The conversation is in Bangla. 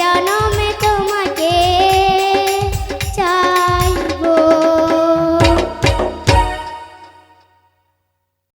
জনমে